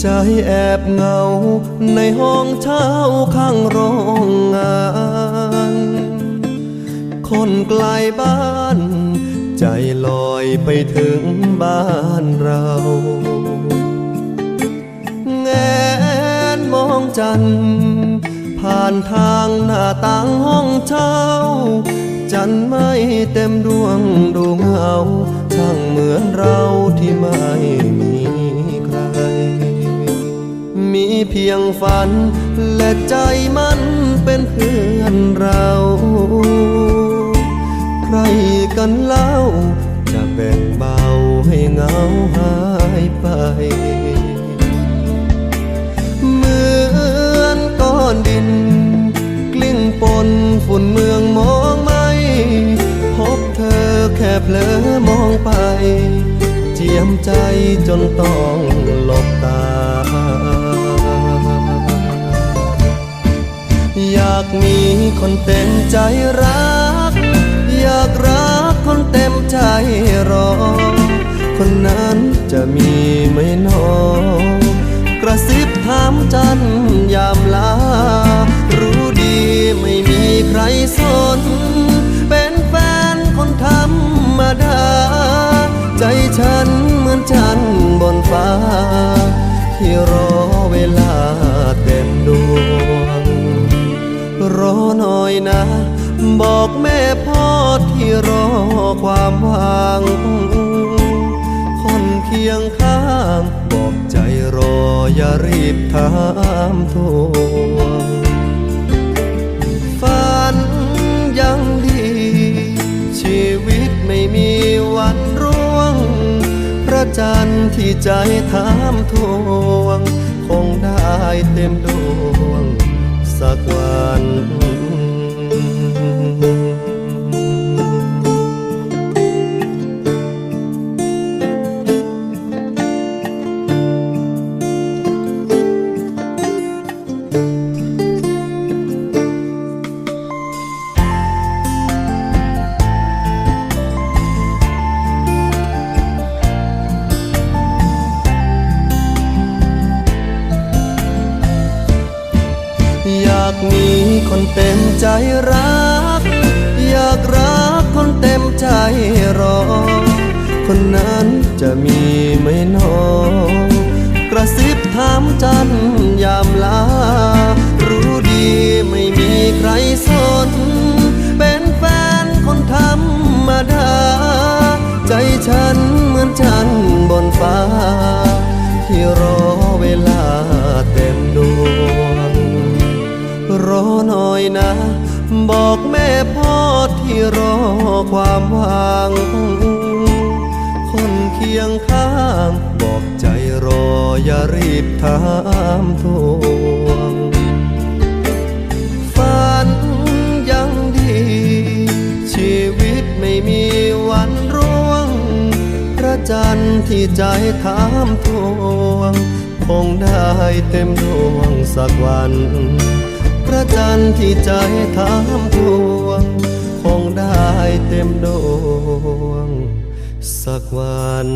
ใจแอบเหงาในห้องเช่าข้างโรงงาน คนไกลบ้าน ใจลอยไปถึงบ้านเราแงนมองจัน ผ่านทางหน้าต่างห้องเช่าจันไม่เต็มดวงดูเหงาช่างเหมือนเราที่ไม่มี มีเพียงฝัน และใจมันเป็นเพื่อนเรา ใครกันเล่า จะแบ่งเบาให้เหงาหายไปเหมือนก้อนดิน กลิ้งปนฝุ่นเมืองมองไม่พบเธอแค่เพลอมองไปเจียมใจจนต้องหลบตา อยากมีคนเต็มใจรัก อยากรักคนเต็มใจรอ คนนั้นจะมีไหมหนอกระซิบถามจันยามลา รู้ดีไม่มีใครสน เป็นแฟนคนธรรมดา ใจฉันเหมือนจันบนฟ้าที่รอ อยนะ บอกแม่พ่อที่รอความหวัง คนเคียงข้างบอกใจรออย่ารีบถามทวงฝันยังดี ชีวิตไม่มีวันร่วง พระจันทร์ที่ใจถามทวง คงได้เต็มดวงสักวัน mm-hmm. อยากมีคนเต็มใจรัก อยากรักคนเต็มใจรอ คนนั้นจะมีไหมหนอกระซิบถามจันยามลา รู้ดีไม่มีใครสนเป็น บอกแม่พ่อที่รอความหวัง คนเคียงข้างบอกใจรออย่ารีบถามทวงฝันยังดี ชีวิตไม่มีวันร่วง พระจันทร์ที่ใจถามทวง คงได้เต็มดวงสักวัน ที่ใจถามทวง คงได้เต็มดวง สักวัน